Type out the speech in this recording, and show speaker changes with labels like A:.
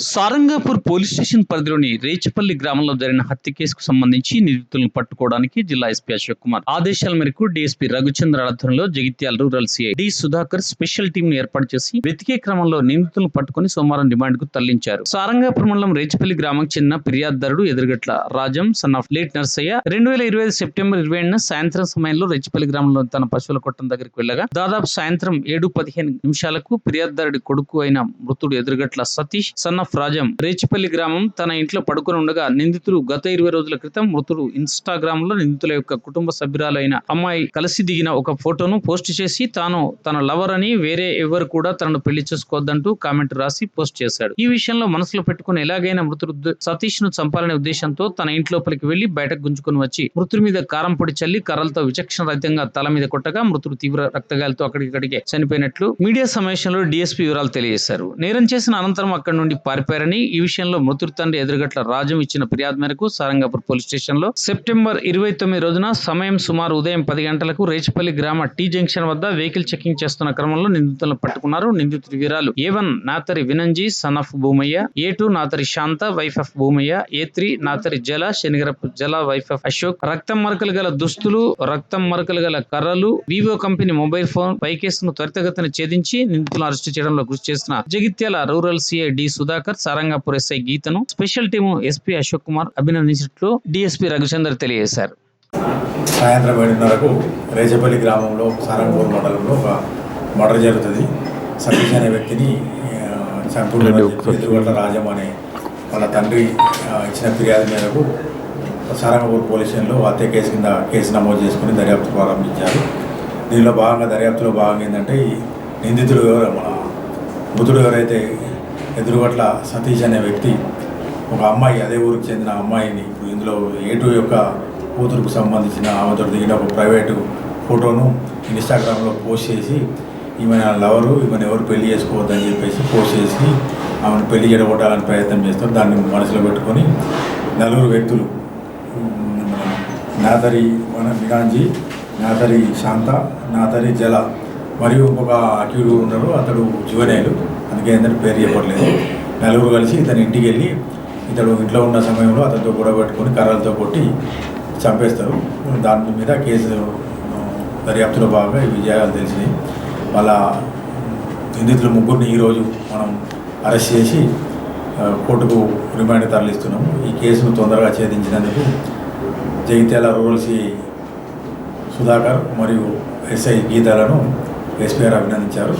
A: Sarangapur police station పరిధిలోని రేచపల్లి గ్రామంలో జరిగిన హత్య కేసుకు సంబంధించి నిందితులను పట్టుకోవడానికి జిల్లా ఎస్పీ అశోక్ కుమార్ ఆదేశాల మేరకు డీఎస్పీ రఘుచంద్ర ఆధ్వర్యంలో Jagtial rural CI D Sudhakar special team ను ఏర్పాటు చేసి వెతికే క్రమంలో నిందితులను పట్టుకుని సోమవారం రిమాండ్కు తరలించారు. సారంగాపూర్ మండలం రేచపల్లి గ్రామంకి చెందిన ఫిర్యాదుదారుడు Edurugatla Rajam son of late Narsaiah రెండు వేల ఇరవై ఐదు సెప్టెంబర్ ఇరవై ఏడున సాయంత్రం సమయంలో రేచపల్లి గ్రామంలో తన పశువుల కొట్టం దగ్గరికి వెళ్ళగా దాదాపు సాయంత్రం ఏడు పదిహేను నిమిషాలకు ఫిర్యాదుదారుడి కొడుకు అయిన మృతుడు ఎదురుగట్ల సతీష్ సన్ ఆఫ్ రాజం రేచిపల్లి గ్రామం తన ఇంట్లో పడుకొని ఉండగా నిందితులు గత ఇరవై రోజుల క్రితం మృతుడు ఇన్స్టాగ్రామ్లో నిందితుల యొక్క కుటుంబ సభ్యురాలైన అమ్మాయి కలిసి దిగిన ఒక ఫోటోను పోస్ట్ చేసి తాను తన లవర్ అని వేరే ఎవరు కూడా తనను పెళ్ళి చేసుకోవద్దంటూ కామెంట్ రాసి పోస్ట్ చేశాడు. ఈ విషయంలో మనసులో పెట్టుకుని ఎలాగైనా మృతుడు సతీష్ను చంపాలనే ఉద్దేశంతో తన ఇంట్లోపలికి వెళ్ళి బయటకు గుంజుకొని వచ్చి మృతుడి మీద కారం పొడి చల్లి కర్రలతో విచక్షణ రహితంగా తల మీద కొట్టగా మృతుడు తీవ్ర రక్తగాయాలతో అక్కడికి చనిపోయినట్లు మీడియా సమావేశంలో డిఎస్పీ వివరాలు తెలియజేశారు. నేరం చేసిన అనంతరం అక్కడి నుండి పారిపోయారని ఈ విషయంలో మృతుడి తండ్రి ఎదురుగట్ల రాజం ఇచ్చిన ఫిర్యాదు మేరకు సారంగాపూర్ పోలీస్ స్టేషన్లో సెప్టెంబర్ ఇరవై తొమ్మిది రోజున సమయం సుమారు ఉదయం పది గంటలకు రేచిపల్లి గ్రామ టీ జంక్షన్ వద్ద వెహికల్ చెకింగ్ చేస్తున్న క్రమంలో నిందితులను పట్టుకున్నారు నిందితుడి వీరాలు. A one Nathari వినంజీ son of Bhumaiah A two Nathari Shanta wife of Bhumaiah A three Nathari Jala Shanigarapu Jala wife of Ashok. రక్తం మరకలు గల దుస్తులు రక్తం మరకలు గల కర్రలు వివో కంపెనీ మొబైల్ ఫోన్ పై కేసును త్వరితగతిన ఛేదించి నిందితులను అరెస్టు చేయడంలో కృషి చేసిన Jagtial rural CI D Sudhakar Sarangapur SI గీతను special team SP Ashok Kumar అభినందించినట్లు DSP Raghuchander తెలియజేశారు.
B: సాయంత్రం ఏడున్నరకు రేచపల్లి గ్రామంలో సారంగపూర్ మండలంలో ఒక మర్డర్ జరుగుతుంది. సతీష్ అనే వ్యక్తిని చంపుడు రాజం అనే వాళ్ళ తండ్రి ఇచ్చిన ఫిర్యాదు మేరకు సారంగపూర్ పోలీస్ స్టేషన్లో హత్య కేసు కింద కేసు నమోదు చేసుకుని దర్యాప్తు ప్రారంభించారు. దీనిలో భాగంగా దర్యాప్తులో భాగంగా ఏంటంటే నిందితుడు ఎవరు? మన మృతుడు ఎవరైతే ఎదురుగట్ల సతీష్ అనే వ్యక్తి ఒక అమ్మాయి అదే ఊరికి చెందిన అమ్మాయిని ఇప్పుడు ఇందులో ఏటు యొక్క కూతురుకు సంబంధించిన ఆమెతో దిగిన ఒక ప్రైవేటు ఫోటోను ఇన్స్టాగ్రామ్లో పోస్ట్ చేసి ఈమె నా లవరు ఈమెను ఎవరు పెళ్ళి చేసుకోవద్దని చెప్పేసి పోస్ట్ చేసి ఆమెను పెళ్ళి చెడగొట్టాలని ప్రయత్నం చేస్తారు. దాన్ని మనసులో పెట్టుకొని నలుగురు వ్యక్తులు ఉమ్, నాదరి మన మిగాంజీ నాదరి శాంత నాదరి జల మరియు ఇంకొక అక్యూడు ఉన్నారు. అతడు జువనేలు అందుకే ఏంటంటే పేరు చెప్పట్లేదు. నలుగురు కలిసి ఇతని ఇంటికి వెళ్ళి ఇతడు ఇంట్లో ఉన్న సమయంలో అతనితో గొడవ పెట్టుకొని కర్రలతో కొట్టి చంపేస్తారు. దాని మీద కేసు దర్యాప్తులో భాగంగా ఈ విజయాలు తెలిసినాయి. వాళ్ళ నిందితులు ముగ్గురిని ఈరోజు మనం అరెస్ట్ చేసి కోర్టుకు రిమాండ్ తరలిస్తున్నాము. ఈ కేసును తొందరగా ఛేదించినందుకు జగిత్యాల రూరల్ సిఐ సుధాకర్ మరియు ఎస్ఐ గీతాలను ఎస్పీఆర్ అభినందించారు.